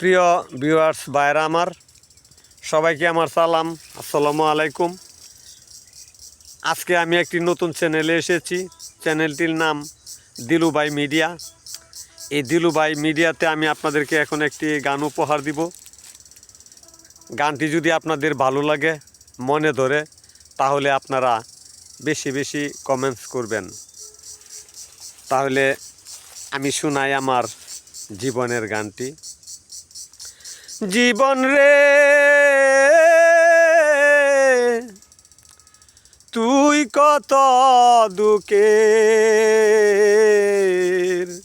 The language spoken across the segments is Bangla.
প্রিয় ভিউয়ার্স ভাইরা আমার, সবাইকে আমার সালাম, আসসালামু আলাইকুম। আজকে আমি একটি নতুন চ্যানেলে এসেছি। চ্যানেলটির নাম দিলুবাই মিডিয়া এই দিলুবাই মিডিয়াতে আমি আপনাদেরকে এখন একটি গান উপহার দিব। গানটি যদি আপনাদের ভালো লাগে, মনে ধরে, তাহলে আপনারা বেশি বেশি কমেন্টস করবেন। তাহলে আমি শোনাই আমার জীবনের গানটি। জীবন রে। তুই কত দুঃখের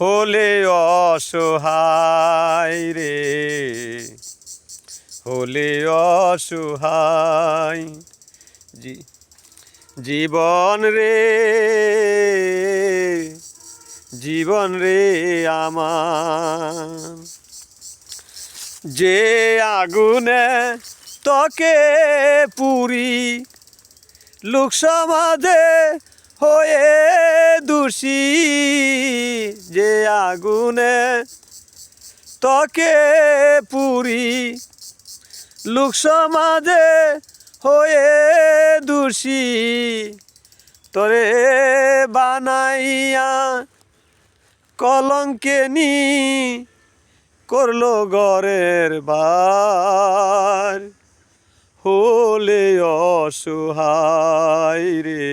হলে অসহায় রে। হলে অসহায় জি জীবন রে। জীবন রে আমার। যে আগুনে তকে পুরি, লোক সমাজে হয়ে দোষী। যে আগুনে তকে পুরি, লোক সমাজে হয়ে দোষী। তরে বানাইয়া কলঙ্কে নি করল গরের বার হলে অসহায় রে,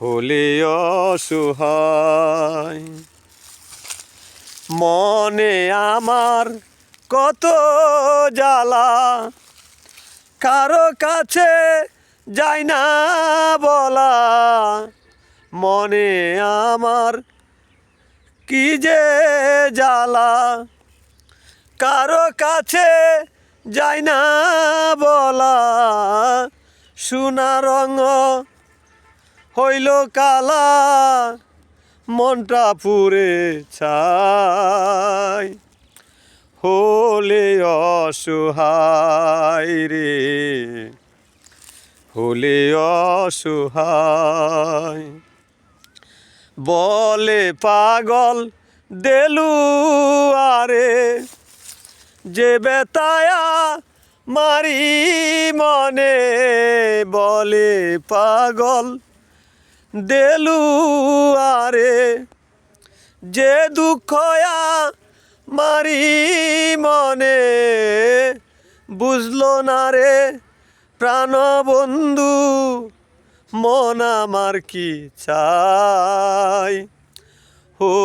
হলে অসহায়। মনে আমার কত জ্বালা, কারও কাছে যাই না বলা। মনে আমার কি যে জ্বালা? কারও কাছে যাই না বলা। সোনা রঙ হইল কালা, মনটা পুরে ছাই। হলে অসহায় রে, হলে অসহায়। বলে পাগল দেলু আরে যে বেতায়া মারি মনে বলে পাগল দেলু আরে যে দুঃখয়া মারি মনে বুঝলো না রে প্রাণবন্ধু মন আমার কি চাই? হো